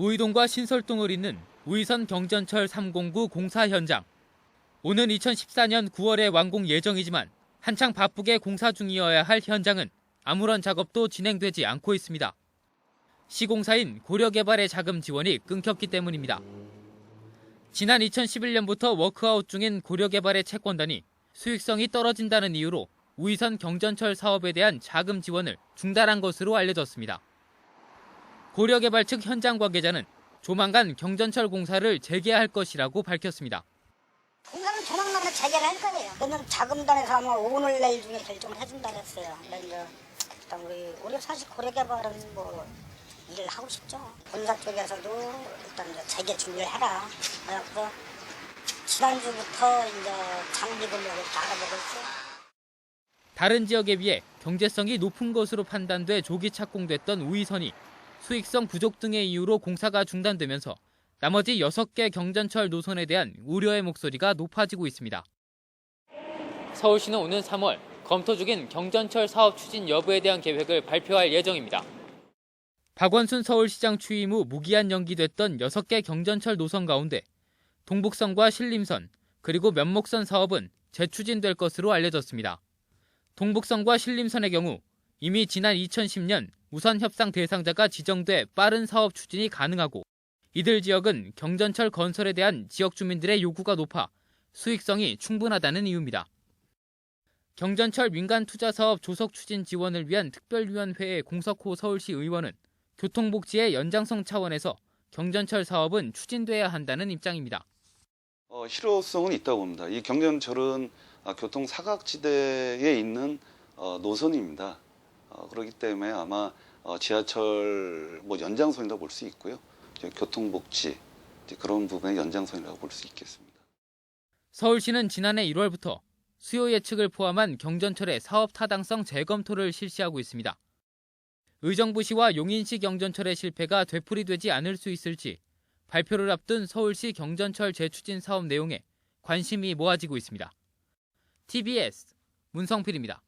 우이동과 신설동을 잇는 우이선 경전철 309 공사 현장. 오는 2014년 9월에 완공 예정이지만 한창 바쁘게 공사 중이어야 할 현장은 아무런 작업도 진행되지 않고 있습니다. 시공사인 고려개발의 자금 지원이 끊겼기 때문입니다. 지난 2011년부터 워크아웃 중인 고려개발의 채권단이 수익성이 떨어진다는 이유로 우이선 경전철 사업에 대한 자금 지원을 중단한 것으로 알려졌습니다. 고려개발 측 현장 관계자는 조만간 경전철 공사를 재개할 것이라고 밝혔습니다. 공사는 조만간에 재개를 할 거예요. 그러면 자금단에서 아마 오늘 내일 중에 결정을 해준다 그랬어요. 근데 일단 우리 우리 사실 고려개발은 뭐 일을 하고 싶죠. 본사 쪽에서도 일단 이제 재개 준비를 해라. 그래서 지난주부터 이제 장비 다 알아보고 있어요. 다른 지역에 비해 경제성이 높은 것으로 판단돼 조기 착공됐던 우이선이 수익성 부족 등의 이유로 공사가 중단되면서 나머지 6개 경전철 노선에 대한 우려의 목소리가 높아지고 있습니다. 서울시는 오는 3월 검토 중인 경전철 사업 추진 여부에 대한 계획을 발표할 예정입니다. 박원순 서울시장 취임 후 무기한 연기됐던 6개 경전철 노선 가운데 동북선과 신림선 그리고 면목선 사업은 재추진될 것으로 알려졌습니다. 동북선과 신림선의 경우 이미 지난 2010년 우선 협상 대상자가 지정돼 빠른 사업 추진이 가능하고 이들 지역은 경전철 건설에 대한 지역 주민들의 요구가 높아 수익성이 충분하다는 이유입니다. 경전철 민간 투자 사업 조속 추진 지원을 위한 특별위원회의 공석호 서울시 의원은 교통복지의 연장성 차원에서 경전철 사업은 추진돼야 한다는 입장입니다. 어, 실효성은 있다고 봅니다. 이 경전철은 아, 교통 사각지대에 있는 어, 노선입니다. 어, 그렇기 때문에 아마 어, 지하철 뭐 연장선이라고 볼 수 있고요. 교통복지 그런 부분의 연장선이라고 볼 수 있겠습니다. 서울시는 지난해 1월부터 수요 예측을 포함한 경전철의 사업 타당성 재검토를 실시하고 있습니다. 의정부시와 용인시 경전철의 실패가 되풀이되지 않을 수 있을지 발표를 앞둔 서울시 경전철 재추진 사업 내용에 관심이 모아지고 있습니다. TBS 문성필입니다.